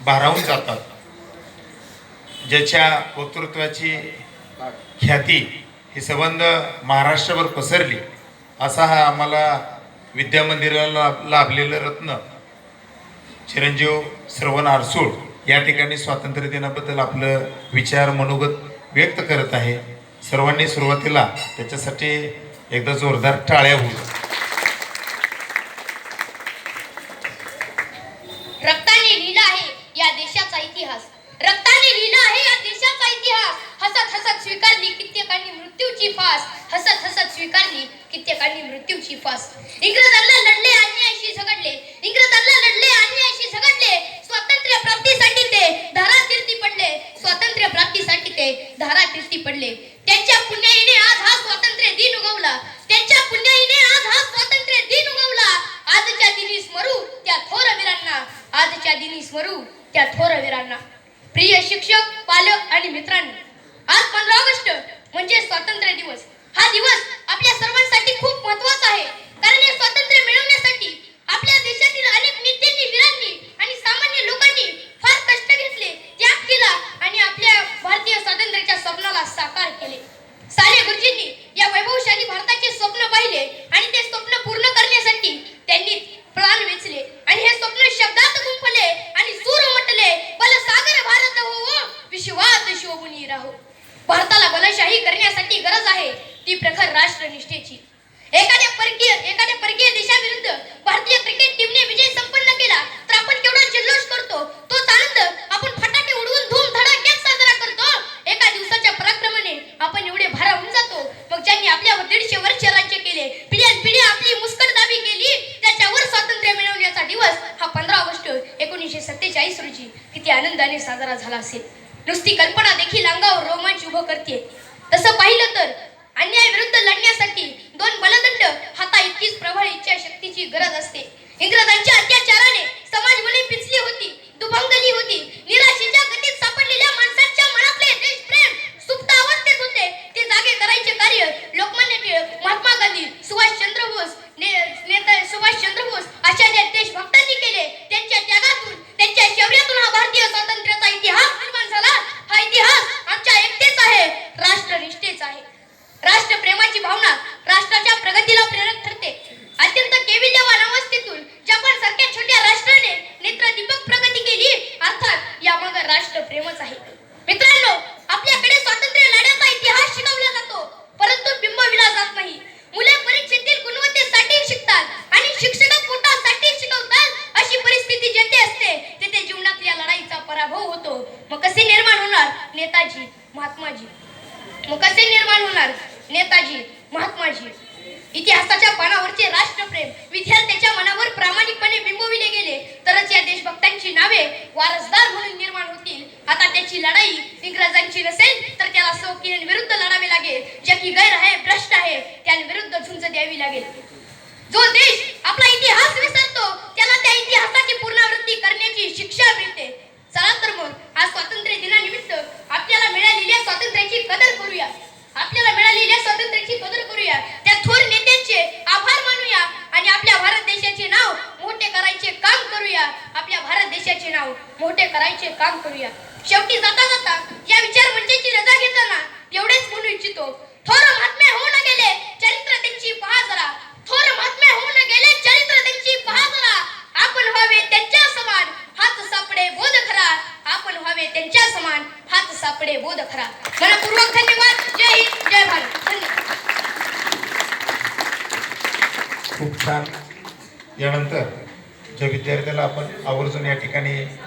भारावून जातात. ज्याच्या वक्तृत्वाची ख्याती ही संबंध महाराष्ट्रभर पसरली असा हा आम्हाला विद्यामंदिराला लाभ- लाभलेलं रत्न चिरंजीव श्रवण आरसूळ या ठिकाणी स्वातंत्र्य दिनाबद्दल आपलं विचार मनोगत व्यक्त करत आहे. सर्वांनी सुरुवातीला त्याच्यासाठी एकदा जोरदार टाळ्या होईल रक्ताने लिहिला आहे या देशाचा इतिहास रक्ताने लिहिला आहे या देशाचा इतिहास. हसत हसत स्वीकारली कित्येकांनी मृत्यूची फास. हसत हसत स्वीकारली कित्येकांनी मृत्यूची फास. इंग्रजांना लढले अन्यायाशी झगडले. इंग्रजांना लढले अन्यायाशी झगडले. स्वातंत्र्य प्राप्तीसाठी ते धारा कीर्ती पडले. स्वातंत्र्य प्राप्तीसाठी ते धारा तीर्थी पडले. त्यांच्या पुण्याईने आज हा स्वातंत्र्य दिन उगवला. त्यांच्या पुण्याईने आज हा स्वातंत्र्य दिन उगवला. आजच्या दिनी स्मरू त्या थोर वीरांना आजच्या दिनी स्मरू त्या थोर वीरांना प्रिय शिक्षक पालक आणि मित्रांनो आज पंधरा ऑगस्ट म्हणजे स्वातंत्र्य दिवस. हा दिवस आपल्या सर्वांसाठी खूप महत्त्वाचा आहे. कारण हे स्वातंत्र्य मिळवण्यासाठी आपल्या देशातील अनेक नेत्यांनी वीरांनी आणि सामान्य लोकांनी फार कष्ट घेतले त्याग केला आणि आपल्या भारतीय स्वातंत्र्याच्या स्वप्नाला साकार केले. साने गुरुजींनी एकोणीसशे सत्तेचाळीस रोजी किती आनंदाने साजरा झाला असेल. नुसती कल्पना देखील अंगावर रोमांच उभं करते तसं पाहिलं तर अन्यायाविरुद्ध लढण्यासाठी नेताजी महात्माजी. मग कसे निर्माण होणार? नेताजी महात्माजी. इतिहासाच्या पानावरचे राष्ट्रप्रेम विद्यार्थ्याच्या मनावर प्रामाणिकपणे बिंबविले गेले. तरच या देशभक्तांची नावे वारसदार म्हणून निर्माण होतील. आता त्याची लढाई इंग्रजांची नसेल तर त्याला विरुद्ध लढावे लागेल. ज्या की गैर आहे भ्रष्ट आहे त्यांविरुद्ध झुंज द्यावी लागेल. जो देश आपला इतिहास विसरतो त्याला त्या इतिहासाची पुनरावृत्ती करण्याची शिक्षा मिळते चला तर मग आज स्वातंत्र्य दिनानिमित्त आपल्याला मिळालेल्या स्वातंत्र्याची कदर करूया आपल्याला मिळालेल्या स्वातंत्र्याची कदर करूया त्या थोर नेत्यांचे आभार मानूया आणि आपल्या भारत देशाचे नाव मोठे करायचे काम करूया आपल्या भारत देशाचे नाव मोठे करायचे काम करूया. शेवटी जाता जाता या विचार मंचाची रजा घेताना एवढेच म्हणू इच्छितो थोर महात्मे होऊन गेले चरित्र त्यांची पहा जरा. थोर महात्मे होऊन गेले चरित्र त्यांची पहा जरा. आपण व्हावे त्यांच्या समान हात सापडे बोध खरा. आपण व्हावे त्यांच्या समान हात सापडे बोध खरा. मनपूर्वक धन्यवाद. जय हिंद जय भारत. खूप छान. यानंतर ज्या विद्यार्थ्याला आपण आवर्जून या ठिकाणी